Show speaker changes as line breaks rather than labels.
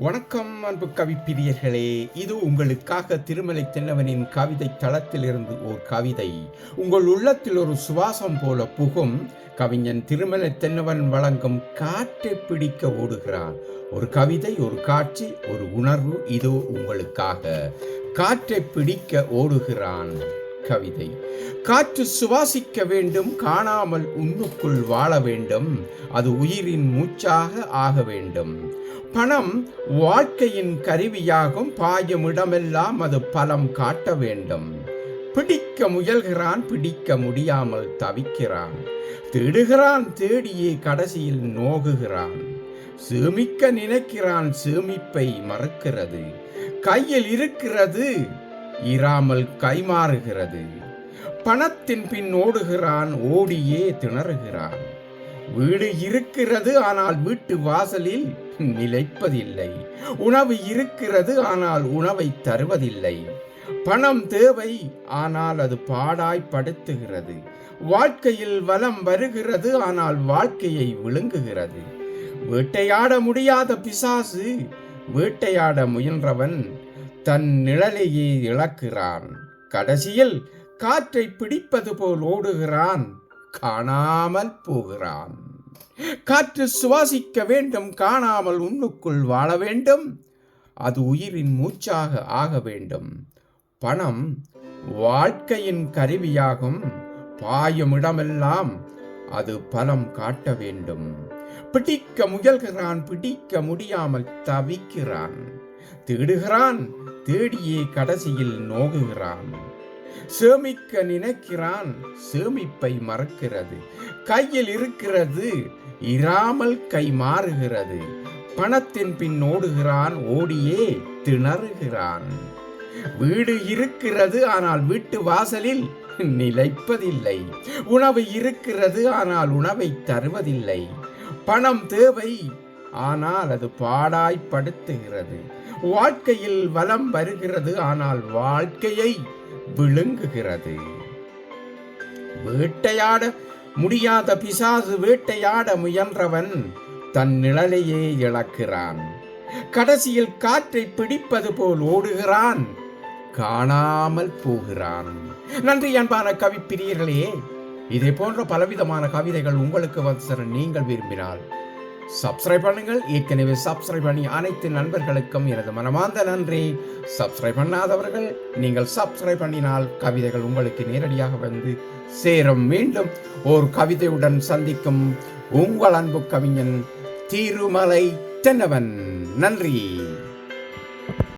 வணக்கம் அன்பு கவிப்பிரியர்களே இது உங்களுக்காக திருமலை தென்னவனின் கவிதை தளத்திலிருந்து ஓர் கவிதை. உங்கள் உள்ளத்தில் ஒரு சுவாசம் போல புகும். கவிஞன் திருமலை தென்னவன் வழங்கும் காற்றை பிடிக்க ஓடுகிறான். ஒரு கவிதை ஒரு காட்சி ஒரு உணர்வு இதோ உங்களுக்காக. காற்றை பிடிக்க ஓடுகிறான். கவிதை. காற்று சுவாசிக்க வேண்டும் காணாமல் உன்னுக்குள் வாழ வேண்டும். அது உயிரின் மூச்சாக ஆக வேண்டும். பணம் வாழ்க்கையின் கருவியாகும் பாயும் இடமெல்லாம் அது பலம் காட்ட வேண்டும். பிடிக்க முயல்கிறான் பிடிக்க முடியாமல் தவிக்கிறான். தேடுகிறான் தேடியே கடைசியில் நோகுகிறான். சேமிக்க நினைக்கிறான் சேமிப்பை மறக்கிறது. கையில் இருக்கிறது இராமல் கைமாறுகிறது. பணத்தின் பின் ஓடுகிறான் ஓடியே திணறுகிறான். வீடு இருக்கிறது ஆனால் வீட்டு வாசலில் நிலைப்பதில்லை. உணவு இருக்கிறது ஆனால் உணவை தருவதில்லை. பணம் தேவை ஆனால் அது பாடாய் படுத்துகிறது. வாழ்க்கையில் வலம் வருகிறது ஆனால் வாழ்க்கையை விழுங்குகிறது. வேட்டையாட முடியாத பிசாசு வேட்டையாட முயன்றவன் தன் நிழலையே இழக்கிறான். கடைசியில் காற்றை பிடிப்பது போல் ஓடுகிறான். காணாமல் போகிறான். காற்று சுவாசிக்க வேண்டும் காணாமல் உன்னுக்குள் வாழ வேண்டும். அது உயிரின் மூச்சாக ஆக வேண்டும். பணம் வாழ்க்கையின் கருவியாகும். பாயும் இடமெல்லாம் அது பலம் காட்ட வேண்டும். பிடிக்க முயல்கிறான் பிடிக்க முடியாமல் தவிக்கிறான். தேடுகிறான் தேடியே கடைசியில் நோகுகிறான் சேமிக்க நினைக்கிறான் சேமிப்பை மறக்கிறது. கையில் இருக்கிறது இராமல் கை மாறுகிறது. பணத்தின் பின் ஓடுகிறான் ஓடியே திணறுகிறான். வீடு இருக்கிறது ஆனால் வீட்டு வாசலில் நிலைப்பதில்லை. உணவு இருக்கிறது ஆனால் உணவை தருவதில்லை. பணம் தேவை ஆனால் அது பாடாய் படுத்துகிறது வாழ்க்கையில் வலம் வருகிறது ஆனால் வாழ்க்கையை விழுங்குகிறது. வேட்டையாட முடியாத பிசாசு வேட்டையாட முயன்றவன் தன் நிழலையே இழக்கிறான். கடைசியில் காற்றை பிடிப்பது போல் ஓடுகிறான். காணாமல் போகிறான். நன்றி அன்பான கவிப்பிரியர்களே இதே போன்ற பலவிதமான கவிதைகள் உங்களுக்கு வந்து நீங்கள் விரும்பினால் சப்ஸ்கிரைப் பண்ணுங்கள். ஏற்கனவே சப்ஸ்கிரைப் பண்ணி அனைத்து நண்பர்களுக்கும் எனது மனமார்ந்த நன்றி. சப்ஸ்கிரைப் பண்ணாதவர்கள் நீங்கள் சப்ஸ்கிரைப் பண்ணினால் கவிதைகள் உங்களுக்கு நேரடியாக வந்து சேரும். மீண்டும் ஒரு கவிதையுடன் சந்திக்கும் உங்கள் அன்பு கவிஞன் திருமலை தென்னவன். நன்றி.